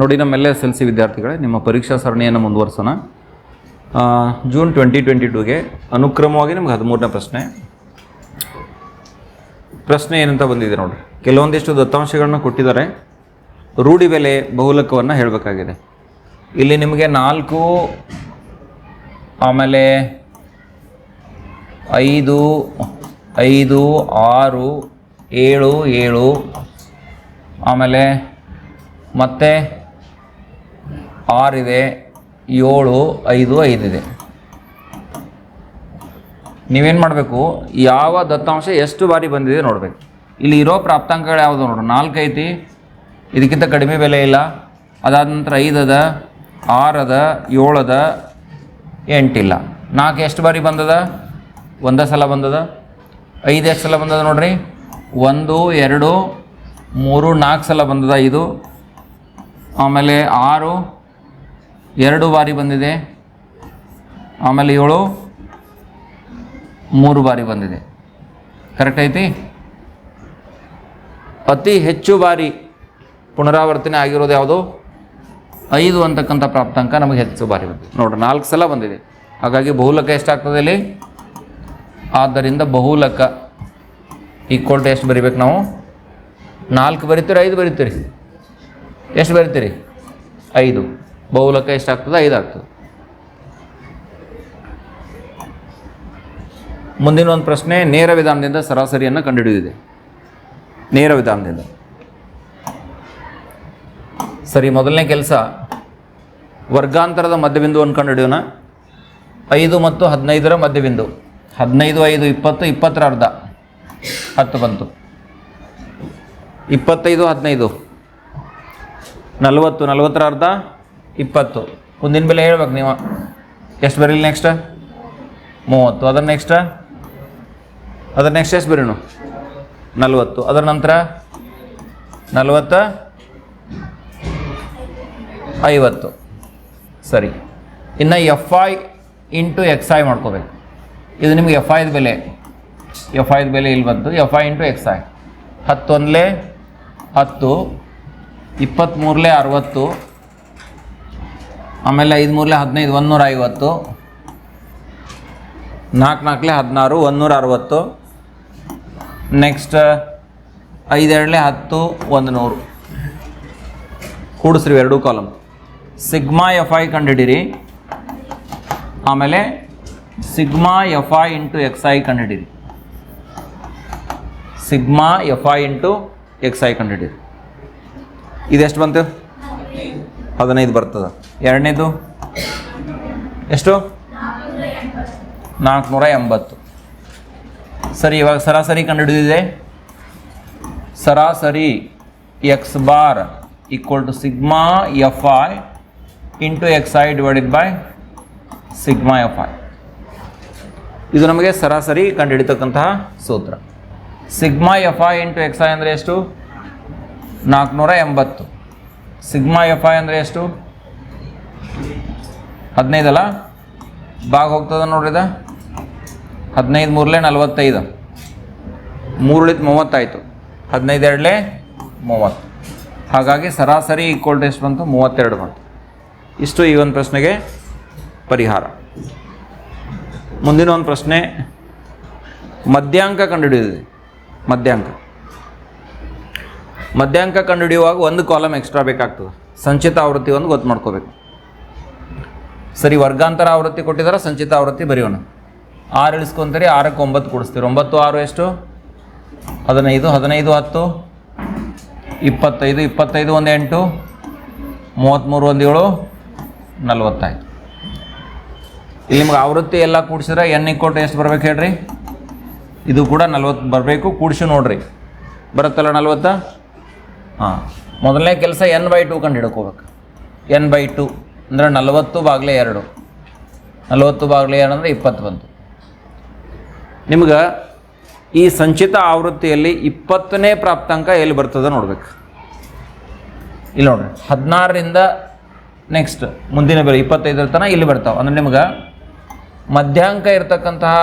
ನೋಡಿ ನಮ್ಮೆಲ್ಲ S L C ವಿದ್ಯಾರ್ಥಿಗಳೇ, ನಿಮ್ಮ ಪರೀಕ್ಷಾ ಸರಣಿಯನ್ನು ಮುಂದುವರ್ಸೋಣ. ಜೂನ್ ಟ್ವೆಂಟಿ ಟ್ವೆಂಟಿ ಟೂಗೆ ಅನುಕ್ರಮವಾಗಿ ನಿಮ್ಗೆ ಹದಿಮೂರನೇ ಪ್ರಶ್ನೆ. ಪ್ರಶ್ನೆ ಏನಂತ ಬಂದಿದೆ ನೋಡ್ರಿ. ಕೆಲವೊಂದಿಷ್ಟು ದತ್ತಾಂಶಗಳನ್ನ ಕೊಟ್ಟಿದ್ದಾರೆ. ರೂಢಿ ಬೆಲೆ ಬಹುಲಕವನ್ನು ಹೇಳಬೇಕಾಗಿದೆ. ಇಲ್ಲಿ ನಿಮಗೆ ನಾಲ್ಕು, ಆಮೇಲೆ ಐದು ಐದು, ಆರು, ಏಳು ಏಳು, ಆಮೇಲೆ ಮತ್ತೆ ಆರಿದೆ, ಏಳು, ಐದು, ಐದಿದೆ. ನೀವೇನು ಮಾಡಬೇಕು? ಯಾವ ದತ್ತಾಂಶ ಎಷ್ಟು ಬಾರಿ ಬಂದಿದೆ ನೋಡಬೇಕು. ಇಲ್ಲಿ ಇರೋ ಪ್ರಾಪ್ತಾಂಕಗಳು ಯಾವುದು ನೋಡೋಣ ನಾಲ್ಕು ಐತಿ, ಇದಕ್ಕಿಂತ ಕಡಿಮೆ ಬೆಲೆ ಇಲ್ಲ. ಅದಾದ ನಂತರ ಐದದ, ಆರದ, ಏಳದ, ಎಂಟಿಲ್ಲ. ನಾಲ್ಕು ಎಷ್ಟು ಬಾರಿ ಬಂದದ? ಒಂದೇ ಸಲ ಬಂದದ? ಐದು ಎಷ್ಟು ಸಲ ಬಂದದ ನೋಡ್ರಿ? ಒಂದು, ಎರಡು, ಮೂರು, ನಾಲ್ಕು ಸಲ ಬಂದದ ಇದು ಆಮೇಲೆ ಆರು ಎರಡು ಬಾರಿ ಬಂದಿದೆ. ಆಮೇಲೆ ಏಳು, ಮೂರು ಬಾರಿ ಬಂದಿದೆ. ಕರೆಕ್ಟ್ ಐತಿ? ಅತಿ ಹೆಚ್ಚು ಬಾರಿ ಪುನರಾವರ್ತನೆ ಆಗಿರೋದು ಯಾವುದು? ಐದು ಅಂತಕ್ಕಂಥ ಪ್ರಾಪ್ತಾಂಕ ನಮಗೆ ಹೆಚ್ಚು ಬಾರಿ ಬಂದಿದೆ. ನೋಡ್ರಿ, ನಾಲ್ಕು ಸಲ ಬಂದಿದೆ. ಹಾಗಾಗಿ ಬಹುಲಕ ಎಷ್ಟಾಗ್ತದೆ ಇಲ್ಲಿ? ಆದ್ದರಿಂದ ಬಹುಲಕ ಈಕ್ವಲ್ ಟು ಎಷ್ಟು ಬರಿಬೇಕು ನಾವು? ನಾಲ್ಕು ಬರಿತೀರಿ, ಐದು ಬರಿತೀರಿ? ಎಷ್ಟು ಬರಿತೀರಿ? ಐದು. ಬಹುಲಕ ಎಷ್ಟಾಗ್ತದೆ? ಐದು ಆಗ್ತದೆ ಮುಂದಿನ ಒಂದು ಪ್ರಶ್ನೆ, ನೇರ ವಿಧಾನದಿಂದ ಸರಾಸರಿಯನ್ನು ಕಂಡುಹಿಡಿದಿದೆ. ನೇರ ವಿಧಾನದಿಂದ. ಸರಿ, ಮೊದಲನೇ ಕೆಲಸ. ವರ್ಗಾಂತರದ ಮಧ್ಯಬಿಂದುವನ್ನು ಕಂಡುಹಿಡಿಯೋಣ. ಐದು ಮತ್ತು ಹದಿನೈದರ ಮಧ್ಯಬಿಂದು. ಹದಿನೈದು, ಐದು, ಇಪ್ಪತ್ತು, ಇಪ್ಪತ್ತರ ಅರ್ಧ. ಹತ್ತು ಬಂತು. ಇಪ್ಪತ್ತೈದು, ಹದಿನೈದು. ನಲವತ್ತು, ನಲವತ್ತರ ಅರ್ಧ. ಇಪ್ಪತ್ತು. ಮುಂದಿನ ಬೆಲೆ ಹೇಳ್ಬೇಕು ನೀವು. ಎಷ್ಟು ಬರೀಲಿ ನೆಕ್ಸ್ಟ್ ಮೂವತ್ತು. ಅದರ ನೆಕ್ಸ್ಟ್ ಅದರ ನೆಕ್ಸ್ಟ್ ಎಷ್ಟು ಬರೀನು ನಲ್ವತ್ತು. ಅದರ ನಂತರ? ನಲವತ್ತ? ಐವತ್ತು. ಸರಿ. ಇನ್ನು F I into X I ಮಾಡ್ಕೋಬೇಕು. ಇದು ನಿಮಗೆ ಎಫ್ ಐದು ಬೆಲೆ. ಎಫ್ ಐದು ಬೆಲೆ ಇಲ್ಲಿ ಬಂತು. F I into X I ಹತ್ತೊಂದಲೇ ಹತ್ತು, ಇಪ್ಪತ್ತ್ಮೂರಲೇ ಅರವತ್ತು ಆಮೇಲೆ ಐದು ಮೂರಲೆ ಹದಿನೈದು, ಒಂದುನೂರ ಐವತ್ತು. ನಾಲ್ಕು ನಾಲ್ಕಲೆ ಹದಿನಾರು, ಒಂದುನೂರ ಅರವತ್ತು. ನೆಕ್ಸ್ಟ್ ಐದೆರಡಲೆ ಹತ್ತು ಒಂದು ನೂರು ಕೂಡಿಸ್ರಿ ಎರಡೂ ಕಾಲಮ್ ಸಿಗ್ಮಾ ಎಫ್ ಐ ಕಂಡುಹಿಡೀರಿ. ಆಮೇಲೆ sigma F I into X I ಕಂಡುಹಿಡೀರಿ. Sigma F I into X I ಕಂಡುಹಿಡೀರಿ. ಇದೆಷ್ಟು ಬಂತು? ಹದಿನೈದು ಬರ್ತದೆ. ಎರಡನೇದು? ಎಷ್ಟು? ನಾಲ್ಕುನೂರ ಎಂಬತ್ತು. ಸರಿ, ಇವಾಗ ಸರಾಸರಿ ಕಂಡುಹಿಡಿದಿದೆ. ಸರಾಸರಿ X bar equal to sigma F I into X I divided by sigma F I ಇದು ನಮಗೆ ಸರಾಸರಿ ಕಂಡುಹಿಡಿತಕ್ಕಂತಹ ಸೂತ್ರ. Sigma F I into X I ಅಂದರೆ ಎಷ್ಟು? ನಾಲ್ಕುನೂರ ಎಂಬತ್ತು. ಸಿಗ್ಮಾ ಎಫ್ ಐ ಅಂದರೆ ಎಷ್ಟು? ಹದಿನೈದಲ್ಲ? ಭಾಗ ಹೋಗ್ತದ ನೋಡ್ರಿ ಇದು. ಹದಿನೈದು ಮೂರಲೇ ನಲವತ್ತೈದು. ಮೂರುಳಿತ್ ಮೂವತ್ತಾಯಿತು. ಹದಿನೈದು ಎರಡಲೇ ಮೂವತ್ತು. ಹಾಗಾಗಿ ಸರಾಸರಿ ಈಕ್ವಲ್ ಟು ಎಷ್ಟು ಬಂತು? ಮೂವತ್ತೆರಡು ಬಂತು. ಇಷ್ಟು ಈ ಒಂದು ಪ್ರಶ್ನೆಗೆ ಪರಿಹಾರ. ಮುಂದಿನ ಒಂದು ಪ್ರಶ್ನೆ ಮಧ್ಯಾಂಕ ಕಂಡುಹಿಡಿದಿದೆ. ಮಧ್ಯಾಂಕ ಮಧ್ಯಾಂಕ ಕಂಡುಹಿಡಿಯುವಾಗ ಒಂದು ಕಾಲಮ್ ಎಕ್ಸ್ಟ್ರಾ ಬೇಕಾಗ್ತದೆ. ಸಂಚಿತ ಆವೃತ್ತಿ ಒಂದು ಗೊತ್ತು ಮಾಡ್ಕೋಬೇಕು. ಸರಿ, ವರ್ಗಾಂತರ ಆವೃತ್ತಿ ಕೊಟ್ಟಿದ್ದಾರೆ ಸಂಚಿತ ಆವೃತ್ತಿ ಬರೆಯೋಣ. ಆರು ಇಳಿಸ್ಕೊಂತೀರಿ, ಆರಕ್ಕೆ ಒಂಬತ್ತು ಕೊಡಿಸ್ತೀರಿ. ಒಂಬತ್ತು, ಆರು ಎಷ್ಟು? ಹದಿನೈದು ಹದಿನೈದು, ಹತ್ತು. ಇಪ್ಪತ್ತೈದು ಇಪ್ಪತ್ತೈದು, ಒಂದು ಎಂಟು. ಮೂವತ್ತ್ಮೂರು, ಒಂದು ಏಳು. ನಲ್ವತ್ತಾಯ್ತು ಇಲ್ಲಿ ನಿಮ್ಗೆ ಆವೃತ್ತಿ ಎಲ್ಲ ಕೂಡಿಸಿದ್ರೆ ಎನ್ ಕೊಟ್ಟು ಎಷ್ಟು ಬರ್ಬೇಕು ಹೇಳ್ರಿ? ಇದು ಕೂಡ ನಲ್ವತ್ತು ಬರಬೇಕು. ಕೂಡಿಸಿ ನೋಡ್ರಿ. ಬರುತ್ತಲ್ಲ ನಲ್ವತ್ತ? ಹಾಂ. ಮೊದಲನೇ ಕೆಲಸ ಎನ್ ಬೈ ಟು ಕಂಡು ಹಿಡ್ಕೋಬೇಕು. ಎನ್ ಬೈ ಟು ಅಂದರೆ ನಲವತ್ತು ಬಾಗಿಲೆ ಎರಡು. ನಲವತ್ತು ಬಾಗಿಲೆ ಎರಡು ಅಂದರೆ ಇಪ್ಪತ್ತು ಬಂತು. ನಿಮ್ಗೆ ಈ ಸಂಚಿತ ಆವೃತ್ತಿಯಲ್ಲಿ ಇಪ್ಪತ್ತನೇ ಪ್ರಾಪ್ತಾಂಕ ಎಲ್ಲಿ ಬರ್ತದೆ ನೋಡ್ಬೇಕು. ಇಲ್ಲಿ ನೋಡ್ರಿ, ಹದಿನಾರರಿಂದ ನೆಕ್ಸ್ಟ್ ಮುಂದಿನ ಬೆಲೆ ಇಪ್ಪತ್ತೈದರ ತನಕ ಇಲ್ಲಿ ಬರ್ತಾವೆ. ಅಂದ್ರೆ ನಿಮ್ಗೆ ಮಧ್ಯಾಂಕ ಇರತಕ್ಕಂತಹ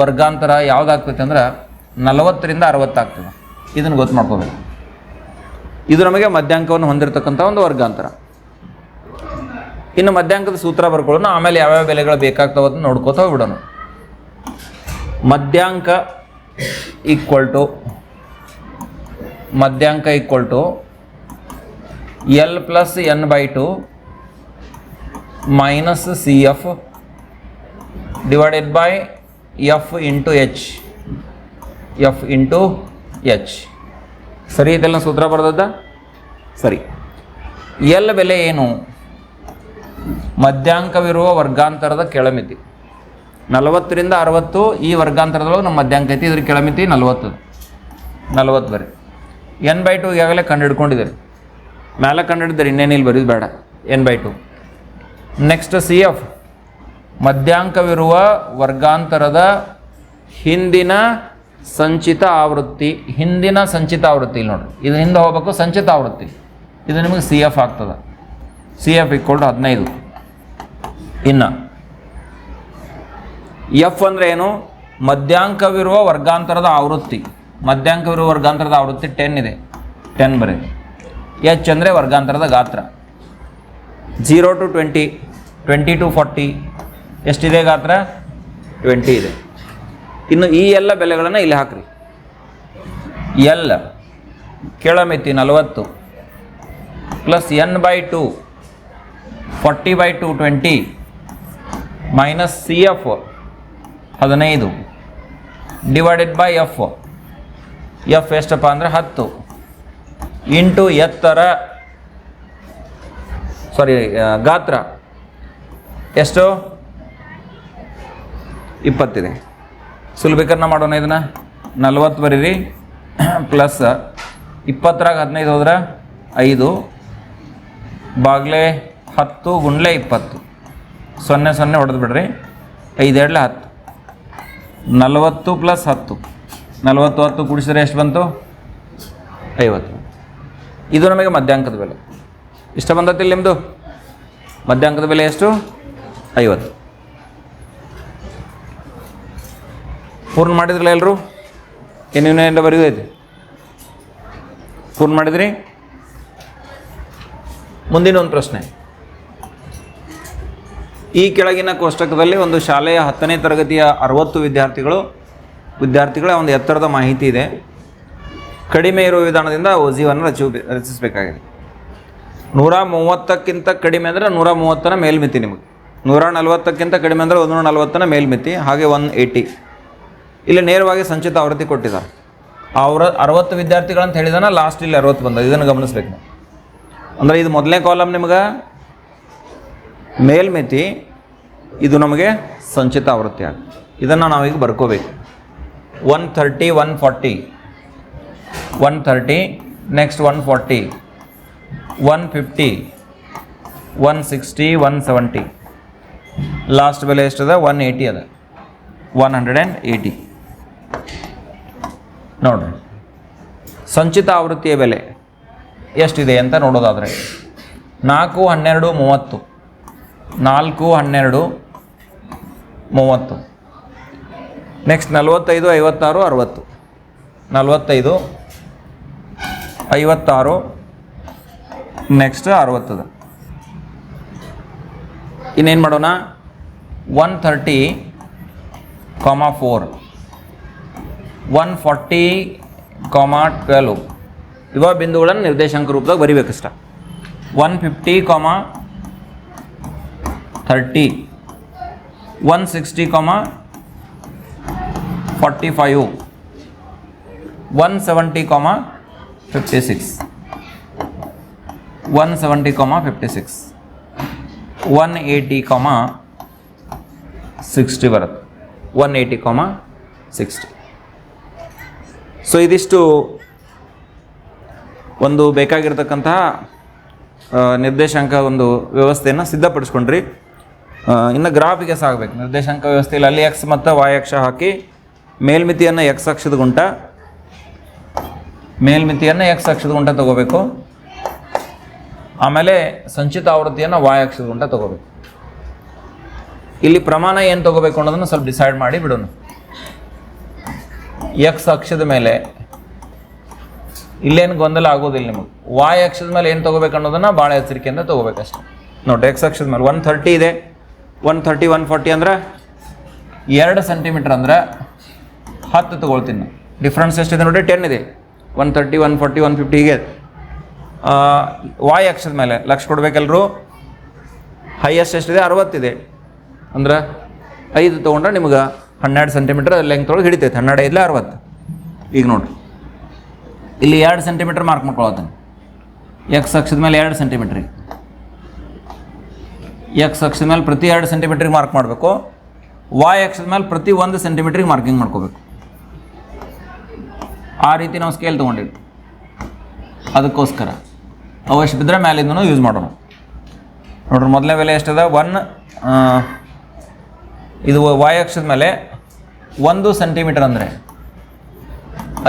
ವರ್ಗಾಂತರ ಯಾವುದಾಗ್ತೈತೆ ಅಂದ್ರೆ ನಲವತ್ತರಿಂದ ಅರವತ್ತಾಗ್ತದೆ. ಇದನ್ನು ಗೊತ್ತು ಮಾಡ್ಕೋಬೇಕು. ಇದು ನಮಗೆ ಮಧ್ಯಾಂಕವನ್ನು ಹೊಂದಿರತಕ್ಕಂಥ ಒಂದು ವರ್ಗಾಂತರ. ಇನ್ನು ಮಧ್ಯಾಂಕದ ಸೂತ್ರ ಬರ್ಕೊಳ್ಳೋಣ ಆಮೇಲೆ ಯಾವ್ಯಾವ ಬೆಲೆಗಳು ಬೇಕಾಗ್ತವೆ ಅಂತ ನೋಡ್ಕೋತಾ ಹೋಗ್ಬಿಡೋಣ. ಮಧ್ಯಾಂಕ equal to ಮಧ್ಯಾಂಕ equal to L plus N by two minus C F divided by F into H F into H ಸರಿ ಇದೆಲ್ಲ ಸೂತ್ರ ಬರ್ದದ್ದ? ಸರಿ. ಎಲ್ಲ ಬೆಲೆ ಏನು? ಮಧ್ಯಾಂಕವಿರುವ ವರ್ಗಾಂತರದ ಕೆಳಮಿತಿ. ನಲವತ್ತರಿಂದ ಅರವತ್ತು ಈ ವರ್ಗಾಂತರದೊಳಗೆ ನಮ್ಮ ಮಧ್ಯಾಂಕ ಐತಿ ಇದ್ರ ಕೆಳಮಿತಿ ನಲವತ್ತು. ನಲವತ್ತು ಬರೀ ಎನ್ ಬೈ ಟು ಈಗಾಗಲೇ ಕಂಡು ಹಿಡ್ಕೊಂಡಿದ್ದೀರಿ ಮೇಲೆ ಕಂಡು ಹಿಡಿದ್ರೆ ಇನ್ನೇನಿಲ್ಲ ಬರೀದು ಬೇಡ. N by two next C F ಮಧ್ಯಾಂಕವಿರುವ ವರ್ಗಾಂತರದ ಹಿಂದಿನ ಸಂಚಿತ ಆವೃತ್ತಿ, ಹಿಂದಿನ ಸಂಚಿತ ಆವೃತ್ತಿ ಇಲ್ಲಿ ನೋಡ್ರಿ. ಇದು ಹಿಂದೆ ಹೋಗ್ಬೇಕು, ಸಂಚಿತ ಆವೃತ್ತಿ. ಇದು ನಿಮಗೆ ಸಿ ಎಫ್ ಆಗ್ತದೆ. ಸಿ ಎಫ್ ಇಕ್ವಲ್ ಟು ಹದಿನೈದು. ಇನ್ನು. ಎಫ್ ಅಂದರೆ ಏನು? ಮಧ್ಯಾಂಕವಿರುವ ವರ್ಗಾಂತರದ ಆವೃತ್ತಿ. ಮಧ್ಯಾಂಕವಿರುವ ವರ್ಗಾಂತರದ ಆವೃತ್ತಿ ಟೆನ್ ಇದೆ. ಟೆನ್ ಬರೀ. ಎಚ್ ಅಂದರೆ ವರ್ಗಾಂತರದ ಗಾತ್ರ. Zero to twenty twenty to forty ಎಷ್ಟಿದೆ ಗಾತ್ರ? ಟ್ವೆಂಟಿ ಇದೆ. ಇನ್ನು ಈ ಎಲ್ಲ ಬೆಲೆಗಳನ್ನು ಇಲ್ಲಿ ಹಾಕ್ರಿ. ಎಲ್ ಕೆಳಮಿತಿ ನಲವತ್ತು plus N by two forty by two twenty minus C F ಹದಿನೈದು ಡಿವೈಡೆಡ್ ಬೈ ಎಫ್ ಎಫ್ ಎಷ್ಟಪ್ಪ ಅಂದರೆ ಹತ್ತು. ಇಂಟು ಎತ್ತರ ಸಾರಿ ಗಾತ್ರ. ಎಷ್ಟು? ಇಪ್ಪತ್ತಿದೆ. ಸುಲಭೀಕರಣ ಮಾಡೋಣ ಇದನ್ನು. ನಲ್ವತ್ತು ಬರೀರಿ. ಪ್ಲಸ್ ಇಪ್ಪತ್ತರಾಗ ಹದಿನೈದು ಹೋದ್ರೆ ಐದು. ಬಾಗ್ಲೆ ಹತ್ತು, ಗುಂಡ್ಲೆ ಇಪ್ಪತ್ತು. ಸೊನ್ನೆ ಸೊನ್ನೆ ಹೊಡೆದು ಬಿಡ್ರಿ. ಐದೆರಡ್ಲೆ ಹತ್ತು. ನಲವತ್ತು ಪ್ಲಸ್ ಹತ್ತು. ನಲವತ್ತು ಹತ್ತು ಕೂಡಿಸಿದ್ರೆ ಎಷ್ಟು ಬಂತು? ಐವತ್ತು. ಇದು ನಮಗೆ ಮಧ್ಯಾಂಕದ ಬೆಲೆ. ಇಷ್ಟ ಬಂದತ್ತಿಲ್ಲ ನಿಮ್ಮದು ಮಧ್ಯಾಂಕದ ಬೆಲೆ ಎಷ್ಟು? ಐವತ್ತು. ಪೂರ್ಣ ಮಾಡಿದ್ರಲ್ಲ ಎಲ್ಲರೂ ಎಲ್ಲ ಬರೆಯೋದೈತಿ ಪೂರ್ಣ ಮಾಡಿದ್ರಿ? ಮುಂದಿನ ಒಂದು ಪ್ರಶ್ನೆ. ಈ ಕೆಳಗಿನ ಕೋಷ್ಟಕದಲ್ಲಿ ಒಂದು ಶಾಲೆಯ ಹತ್ತನೇ ತರಗತಿಯ ಅರವತ್ತು ವಿದ್ಯಾರ್ಥಿಗಳು, ವಿದ್ಯಾರ್ಥಿಗಳ ಒಂದು ಎತ್ತರದ ಮಾಹಿತಿ ಇದೆ. ಕಡಿಮೆ ಇರುವ ವಿಧಾನದಿಂದ ಓಜಿವನ್ನು ರಚಿ ರಚಿಸಬೇಕಾಗಿದೆ. ನೂರ ಮೂವತ್ತಕ್ಕಿಂತ ಕಡಿಮೆ ಅಂದರೆ ನೂರ ಮೂವತ್ತನ ಮೇಲ್ಮಿತಿ ನಿಮಗೆ. ನೂರ ನಲ್ವತ್ತಕ್ಕಿಂತ ಕಡಿಮೆ ಅಂದರೆ ಒಂದು ನೂರ ನಲ್ವತ್ತನ ಮೇಲ್ಮಿತಿ, ಹಾಗೆ ಒನ್ ಏಯ್ಟಿ ಇಲ್ಲಿ ನೇರವಾಗಿ ಸಂಚಿತ ಆವೃತ್ತಿ ಕೊಟ್ಟಿದ್ದಾರೆ ಅವರ ಅರವತ್ತು ವಿದ್ಯಾರ್ಥಿಗಳಂತ ಹೇಳಿದಾನ ಲಾಸ್ಟ್ ಇಲ್ಲಿ ಅರವತ್ತು ಬಂದ ಇದನ್ನು ಗಮನಿಸ್ಬೇಕು ನಾವು. ಅಂದರೆ ಇದು ಮೊದಲನೇ ಕಾಲಮ್ ನಿಮಗೆ? ಮೇಲ್ಮಿತಿ, ಇದು ನಮಗೆ ಸಂಚಿತ ಆವೃತ್ತಿ ಆಗ ಇದನ್ನು ನಾವೀಗ ಬರ್ಕೋಬೇಕು. One thirty one forty one thirty next one forty one fifty one sixty one seventy last ಬೆಲೆ ಎಷ್ಟದ ಒನ್ ಏಯ್ಟಿ ಅದ. ಒನ್ ಹಂಡ್ರೆಡ್ ಆ್ಯಂಡ್ ಏಯ್ಟಿ ನೋಡ್ರಿ. ಸಂಚಿತ ಆವೃತ್ತಿಯ ಬೆಲೆ ಎಷ್ಟಿದೆ ಅಂತ ನೋಡೋದಾದರೆ ನಾಲ್ಕು ಹನ್ನೆರಡು ಮೂವತ್ತು, ನಾಲ್ಕು ಹನ್ನೆರಡು ಮೂವತ್ತು ನೆಕ್ಸ್ಟ್ ನಲವತ್ತೈದು, ಐವತ್ತಾರು, ಅರವತ್ತು, ನಲವತ್ತೈದು, ಐವತ್ತಾರು ನೆಕ್ಸ್ಟ್ ಅರವತ್ತದ. ಇನ್ನೇನು ಮಾಡೋಣ? One thirty comma four one forty comma twelve ಇವ ಬಿಂದುಗಳನ್ನು ನಿರ್ದೇಶಾಂಕ ರೂಪದಾಗ ಬರಿಬೇಕಷ್ಟ one fifty comma thirty one sixty comma forty five one seventy comma fifty six one seventy comma fifty six one eighty comma sixty ಬರುತ್ತೆ one eighty comma sixty so ಇದಿಷ್ಟು ಒಂದು ಬೇಕಾಗಿರ್ತಕ್ಕಂತಹ ನಿರ್ದೇಶಾಂಕ ಒಂದು ವ್ಯವಸ್ಥೆಯನ್ನು ಸಿದ್ಧಪಡಿಸ್ಕೊಂಡ್ರಿ. ಇನ್ನು ಗ್ರಾಫಿಗೆ ಸಾಗಬೇಕು. ನಿರ್ದೇಶಾಂಕ ವ್ಯವಸ್ಥೆಯಲ್ಲಿ ಅಲ್ಲಿ ಎಕ್ಸ್ ಮತ್ತು ವಾಯ್ ಅಕ್ಷ ಹಾಕಿ ಮೇಲ್ಮಿತಿಯನ್ನು ಎಕ್ಸ್ ಅಕ್ಷದ ಗುಂಟ, ಮೇಲ್ಮಿತಿಯನ್ನು ಎಕ್ಸ್ ಅಕ್ಷದ ಗುಂಟ ತಗೋಬೇಕು. ಆಮೇಲೆ ಸಂಚಿತ ಆವೃತ್ತಿಯನ್ನು ವಾಯ್ ಅಕ್ಷದ ಗುಂಟ ತಗೋಬೇಕು. ಇಲ್ಲಿ ಪ್ರಮಾಣ ಏನು ತಗೋಬೇಕು ಅನ್ನೋದನ್ನು ಸ್ವಲ್ಪ ಡಿಸೈಡ್ ಮಾಡಿ ಬಿಡೋಣ. ಎಕ್ಸ್ ಅಕ್ಷದ ಮೇಲೆ ಇಲ್ಲೇನು ಗೊಂದಲ ಆಗೋದಿಲ್ಲ ನಿಮಗೆ. ವಾಯ್ ಅಕ್ಷದ ಮೇಲೆ ಏನು ತೊಗೋಬೇಕು ಅನ್ನೋದನ್ನು ಭಾಳ ಎಚ್ಚರಿಕೆಯಿಂದ ತೊಗೋಬೇಕಷ್ಟೆ. ನೋಡಿ ಎಕ್ಸ್ ಅಕ್ಷದ ಮೇಲೆ ಒನ್ ಥರ್ಟಿ ಇದೆ. ಒನ್ ಥರ್ಟಿ ಒನ್ ಫಾರ್ಟಿ ಅಂದ್ರೆ ಎರಡು ಸೆಂಟಿಮೀಟ್ರ್ ಅಂದ್ರೆ ಹತ್ತು ತೊಗೊಳ್ತೀನಿ ನಾನು. ಡಿಫ್ರೆನ್ಸ್ ಎಷ್ಟಿದೆ ನೋಡಿ ಟೆನ್ ಇದೆ. One thirty one forty one fifty ಹೀಗೆ ವಾಯ್ ಅಕ್ಷದ ಮೇಲೆ ಲಕ್ಷ ಕೊಡಬೇಕೆಲ್ಲರೂ ಹೈಯೆಸ್ಟ್ ಎಷ್ಟಿದೆ? ಅರವತ್ತಿದೆ ಅಂದ್ರೆ ಐದು ತೊಗೊಂಡ್ರೆ ನಿಮ್ಗೆ ಹನ್ನೆರಡು ಸೆಂಟಿಮೀಟ್ರ್ ಲೆಂತ್ ಒಳಗೆ ಹಿಡಿತೈತೆ. ಹನ್ನೆರಡು ಐದಲೇ ಅರವತ್ತು? ಈಗ ನೋಡ್ರಿ. ಇಲ್ಲಿ ಎರಡು ಸೆಂಟಿಮೀಟ್ರ್ ಮಾರ್ಕ್ ಮಾಡ್ಕೊಳತ್ತಾನೆ. ಎಕ್ಸ್ ಅಕ್ಷದ ಮೇಲೆ ಎರಡು ಸೆಂಟಿಮೀಟ್ರಿಗೆ ಎಕ್ಸ್ ಅಕ್ಷದ ಮೇಲೆ ಪ್ರತಿ ಎರಡು ಸೆಂಟಿಮೀಟ್ರಿಗೆ ಮಾರ್ಕ್ ಮಾಡಬೇಕು. ವಾಯ್ ಅಕ್ಷದ ಮೇಲೆ ಪ್ರತಿ ಒಂದು ಸೆಂಟಿಮೀಟ್ರಿಗೆ ಮಾರ್ಕಿಂಗ್ ಮಾಡ್ಕೋಬೇಕು. ಆ ರೀತಿ ನಾವು ಸ್ಕೇಲ್ ತೊಗೊಂಡಿವಿ. ಅದಕ್ಕೋಸ್ಕರ. ಅವಶ್ಯ ಬಿದ್ದರೆ ಮೇಲಿಂದನೂ ಯೂಸ್ ಮಾಡೋಣ. ನೋಡ್ರಿ ಮೊದಲನೇ ಬೆಲೆ ಎಷ್ಟದ ಒನ್ ಇದು ವಾಯು ಅಕ್ಷದ ಮೇಲೆ ಒಂದು ಸೆಂಟಿಮೀಟರ್ ಅಂದರೆ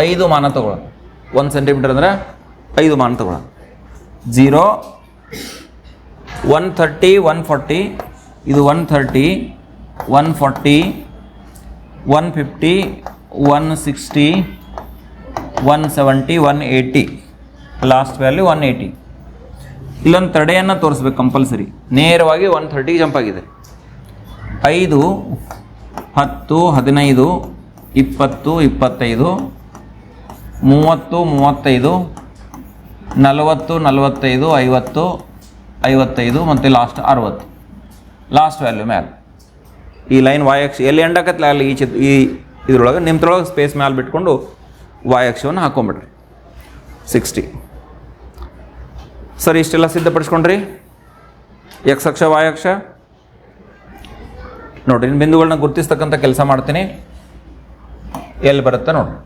ಐದು ಮಾನ ತಗೊಳ್ಳೋಣ ಒಂದು ಸೆಂಟಿಮೀಟರ್ ಅಂದರೆ ಐದು ಮಾನ ತಗೊಳ್ಳೋಣ zero one thirty one forty ಇದು one thirty one forty one fifty one sixty one seventy one eighty last value one eighty ಇಲ್ಲೊಂದು ತಡೆಯನ್ನು ತೋರಿಸ್ಬೇಕು ಕಂಪಲ್ಸರಿ ನೇರವಾಗಿ ಒನ್ ಥರ್ಟಿಗೆ ಜಂಪ್ ಆಗಿದೆ. ಐದು, ಹತ್ತು, ಹದಿನೈದು, ಇಪ್ಪತ್ತು, ಇಪ್ಪತ್ತೈದು, ಮೂವತ್ತು, ಮೂವತ್ತೈದು, ನಲವತ್ತು, ನಲವತ್ತೈದು, ಐವತ್ತು, ಐವತ್ತೈದು, ಮತ್ತು ಲಾಸ್ಟ್ ಅರವತ್ತು. ಲಾಸ್ಟ್ ವ್ಯಾಲ್ಯೂ ಮ್ಯಾಲೆ. ಈ ಲೈನ್ ವಾಯಕ್ಷ ಎಲ್ಲಿ ಎಂಡ್ ಆಕತ್ತಲ್ಲ ಅಲ್ಲಿ ಈ ಚಿತ್ ಈ ಇದ್ರೊಳಗೆ ನಿಮ್ದ್ರೊಳಗೆ ಸ್ಪೇಸ್ ಮ್ಯಾಲೆ ಬಿಟ್ಕೊಂಡು ವಾಯಕ್ಷವನ್ನು ಹಾಕೊಂಬಿಡ್ರಿ. ಸಿಕ್ಸ್ಟಿ ಸರಿ, ಇಷ್ಟೆಲ್ಲ ಸಿದ್ಧಪಡಿಸ್ಕೊಂಡ್ರಿ? ಎಕ್ಸ್ ಅಕ್ಷ ವಾಯಕ್ಷ ನೋಡ್ರಿ ಬಿಂದುಗಳನ್ನ ಗುರುತಿಸ್ತಕ್ಕಂಥ ಕೆಲಸ ಮಾಡ್ತೀನಿ. ಎಲ್ಲಿ ಬರುತ್ತೆ ನೋಡ್ರಿ.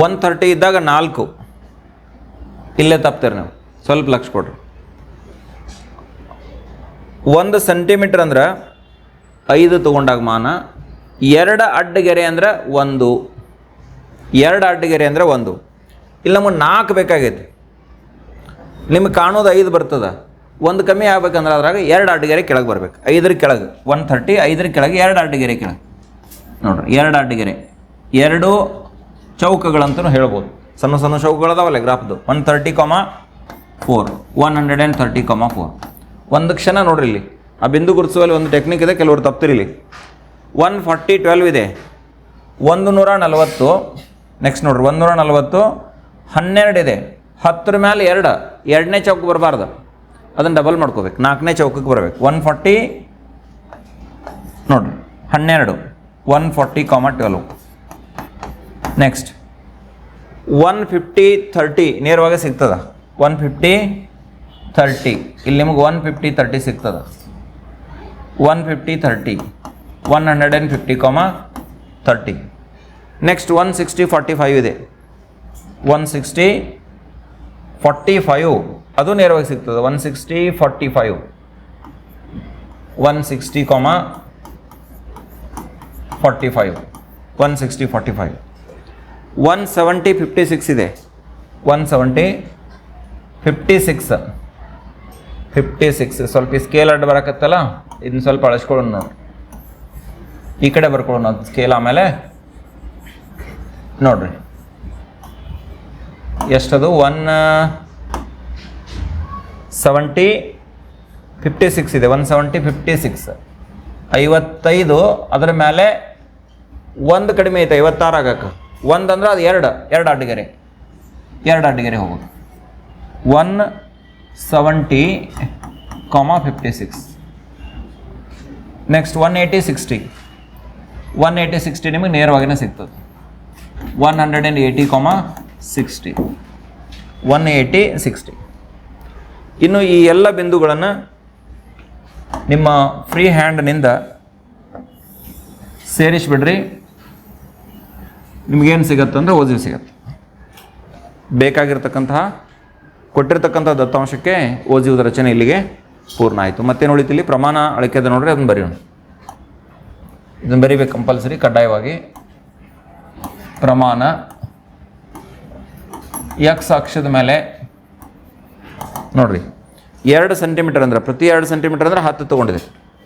ಒನ್ ಥರ್ಟಿ ಇದ್ದಾಗ ನಾಲ್ಕು. ಇಲ್ಲೇ ತಪ್ತೀರಿ ನೀವು. ಸ್ವಲ್ಪ ಲಕ್ಷ ಕೊಡ್ರಿ. ಒಂದು ಸೆಂಟಿಮೀಟ್ರ್ ಅಂದ್ರೆ ಐದು ತೊಗೊಂಡಾಗ ಮಾನ. ಎರಡು ಅಡ್ಡಗೆರೆ ಅಂದ್ರೆ ಒಂದು. ಎರಡು ಅಡ್ಡಗೆರೆ ಅಂದ್ರೆ ಒಂದು. ಇಲ್ಲಿ ನಮಗೆ ನಾಲ್ಕು ಬೇಕಾಗೈತಿ. ನಿಮ್ಗೆ ಕಾಣೋದು ಐದು ಬರ್ತದ. ಒಂದು ಕಮ್ಮಿ ಆಗ್ಬೇಕಂದ್ರೆ ಅದ್ರಾಗ ಎರಡು ಅಡ್ಡಗೆರೆ ಕೆಳಗೆ ಬರಬೇಕು. ಐದರ ಕೆಳಗೆ ಒನ್ ಥರ್ಟಿ ಐದರ ಕೆಳಗೆ ಎರಡು ಅಡ್ಡಗೆರೆ ಕೆಳಗೆ. ನೋಡ್ರಿ, ಎರಡು ಅಡ್ಡಗೆರೆ. ಎರಡು ಚೌಕಗಳಂತಲೂ ಹೇಳ್ಬೋದು. ಸಣ್ಣ ಸಣ್ಣ ಚೌಕಗಳದಾವಲ್ಲ ಗ್ರಾಫ್ದು. One thirty comma four one hundred and thirty comma four ಒಂದು ಕ್ಷಣ ನೋಡ್ರಿ ಇಲ್ಲಿ. ಆ ಬಿಂದು ಗುರುತಿಸುವಲ್ಲಿ ಒಂದು ಟೆಕ್ನಿಕ್ ಇದೆ, ಕೆಲವರು ತಪ್ತಿರಿ ಇಲ್ಲಿ. ಒನ್ ಫಾರ್ಟಿ ಟ್ವೆಲ್ವ್ ಇದೆ. ಒಂದು ನೂರ ನಲವತ್ತು. ನೆಕ್ಸ್ಟ್ ನೋಡ್ರಿ, ಒಂದು ನೂರ ನಲವತ್ತು, ಹನ್ನೆರಡು ಇದೆ. ಹತ್ತರ ಮೇಲೆ ಎರಡು. ಎರಡನೇ ಚೌಕ ಬರಬಾರ್ದು. ಅದನ್ನು ಡಬಲ್ ಮಾಡ್ಕೋಬೇಕು. ನಾಲ್ಕನೇ ಚೌಕಕ್ಕೆ ಬರಬೇಕು. ಒನ್ ಫಾರ್ಟಿ ನೋಡಿ ಹನ್ನೆರಡು. One forty comma twelve next one fifty thirty ನೇರವಾಗಿ ಸಿಗ್ತದ. ಒನ್ ಫಿಫ್ಟಿ ಥರ್ಟಿ ಇಲ್ಲಿ ನಿಮಗೆ ಒನ್ ಫಿಫ್ಟಿ ತರ್ಟಿ ಸಿಗ್ತದ. One fifty thirty one hundred and fifty comma thirty next one sixty forty five ಇದೆ. ಒನ್ ಸಿಕ್ಸ್ಟಿ ಫಾರ್ಟಿ ಫೈವ್ ಅದು ನೇರವಾಗಿ ಸಿಗ್ತದೆ. One sixty forty five one sixty comma forty five one sixty forty five one seventy fifty six ಇದೆ. One seventy fifty six fifty six ಸ್ವಲ್ಪ ಈ scale ಅಡ್ಡ ಬರಕತ್ತಲ್ಲ? ಇದನ್ನ ಸ್ವಲ್ಪ ಅಳಿಸ್ಕೊಳ್ಳೋಣ ನೋಡಿ ಈ ಕಡೆ ಬರ್ಕೊಳ್ಳೋಣ ಸ್ಕೇಲ್ ಆಮೇಲೆ. ನೋಡ್ರಿ. ಎಷ್ಟದು? ಒನ್ ಸೆವೆಂಟಿ ಫಿಫ್ಟಿ ಸಿಕ್ಸ್ ಇದೆ. ಒನ್ ಸೆವೆಂಟಿ ಫಿಫ್ಟಿ ಸಿಕ್ಸ್ ಐವತ್ತೈದು, ಅದರ ಮೇಲೆ ಒಂದು ಕಡಿಮೆ ಐತೆ, ಐವತ್ತಾರು ಆಗಕ್ಕೆ. ಒಂದು ಅಂದ್ರೆ ಅದು ಎರಡು ಎರಡು ಅಡ್ಡಗೆರೆ ಎರಡು ಅಡ್ಡಗೆರೆ ಹೋಗೋದು one seventy comma fifty six next one eighty sixty one eighty sixty ನಿಮಗೆ ನೇರವಾಗಿನೇ ಸಿಗ್ತದೆ. One hundred and eighty comma sixty one eighty sixty ಇನ್ನು ಈ ಎಲ್ಲ ಬಿಂದುಗಳನ್ನು ನಿಮ್ಮ ಫ್ರೀ ಹ್ಯಾಂಡ್ನಿಂದ ಸೇರಿಸ್ಬಿಡ್ರಿ. ನಿಮಗೇನು ಸಿಗತ್ತೆ ಅಂದರೆ ಓದಿವ್ ಸಿಗತ್ತೆ. ಬೇಕಾಗಿರ್ತಕ್ಕಂತಹ, ಕೊಟ್ಟಿರ್ತಕ್ಕಂಥ ದತ್ತಾಂಶಕ್ಕೆ ಓಜಿಯುವುದ ರಚನೆ ಇಲ್ಲಿಗೆ ಪೂರ್ಣ ಆಯಿತು. ಮತ್ತೇನು ಉಳಿತಿಲ್ಲಿ? ಪ್ರಮಾಣ ಅಳಿಕೆದ ನೋಡ್ರಿ, ಅದನ್ನು ಬರೆಯೋಣ. ಇದನ್ನು ಬರೀಬೇಕು ಕಂಪಲ್ಸರಿ ಕಡ್ಡಾಯವಾಗಿ. ಪ್ರಮಾಣ ಎಕ್ಸ್ ಅಕ್ಷದ ಮೇಲೆ ನೋಡ್ರಿ. ಎರಡು ಸೆಂಟಿಮೀಟರ್ ಅಂದ್ರೆ ಪ್ರತಿ ಎರಡು ಸೆಂಟಿಮೀಟರ್ ಅಂದ್ರೆ ಹತ್ತು ತೊಗೊಂಡಿದೆ.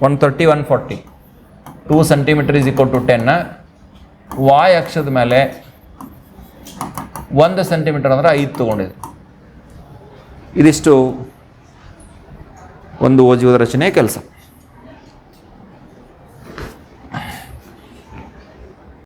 One thirty one forty two centimetre is equal to ten Y ಅಕ್ಷದ ಮೇಲೆ ಒಂದು ಸೆಂಟಿಮೀಟರ್ ಅಂದ್ರೆ ಐದು ತೊಗೊಂಡಿದೆ. ಇದಿಷ್ಟು ಒಂದು ಓಜುವುದ ರಚನೆ ಕೆಲಸ.